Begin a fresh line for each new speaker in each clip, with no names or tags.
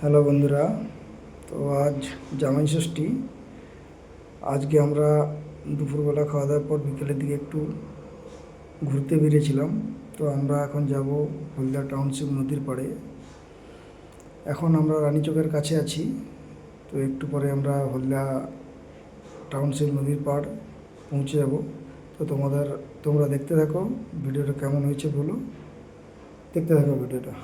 Hello বন্ধুরা, তো আজ জামাই ষষ্ঠী। আজকে আমরা দুপুরবেলা খাওয়া দাওয়ার পর বিকেলের দিকে একটু ঘুরতে বেরিয়েছিলাম। তো আমরা এখন যাব হলদিয়া টাউনশিপ নদীর পাড়ে। এখন আমরা রানীচকের কাছে আছি। তো একটু পরে আমরা হলদিয়া টাউনশিপ নদীর পাড় পৌঁছে যাব। তো তোমাদের, তোমরা দেখতে থাকো, ভিডিওটা কেমন হয়েছে বলো। দেখতে থাকো ভিডিওটা।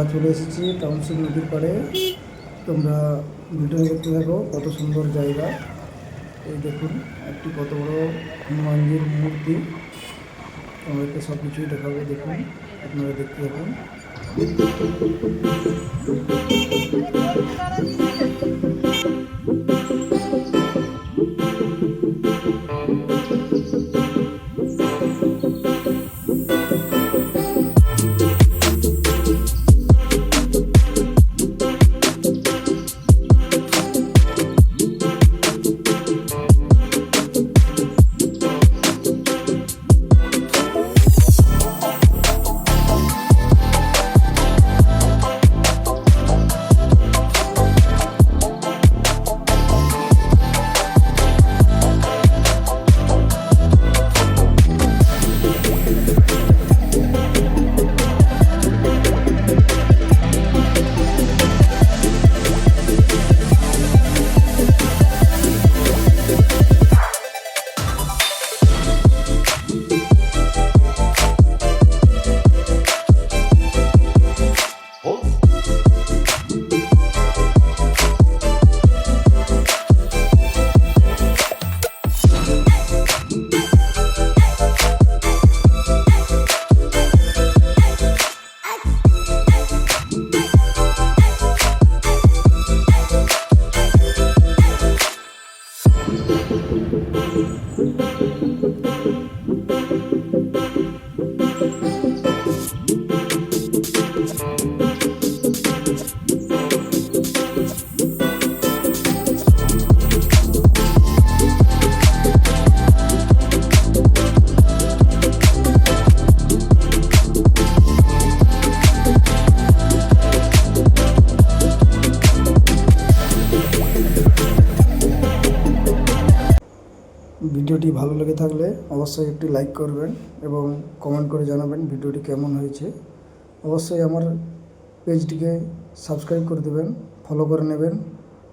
আমরা চলে এসেছি টাউনশিপ নদীর পাড়ে। তোমরা ভিডিও দেখতে থাকো, কত সুন্দর জায়গা। এই দেখুন, একটি কত বড় হনুমানজির মূর্তি। আমাদেরকে সব কিছুই দেখাবো, দেখুন, আপনারা দেখতে থাকুন। ভিডিওটি ভালো লেগে থাকলে অবশ্যই একটি লাইক করবেন এবং কমেন্ট করে জানাবেন ভিডিওটি কেমন হয়েছে। অবশ্যই আমার পেজটিকে সাবস্ক্রাইব করে দেবেন ফলো করে নেবেন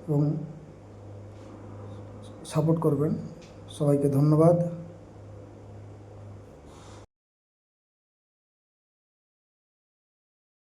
এবং সাপোর্ট করবেন। সবাইকে ধন্যবাদ।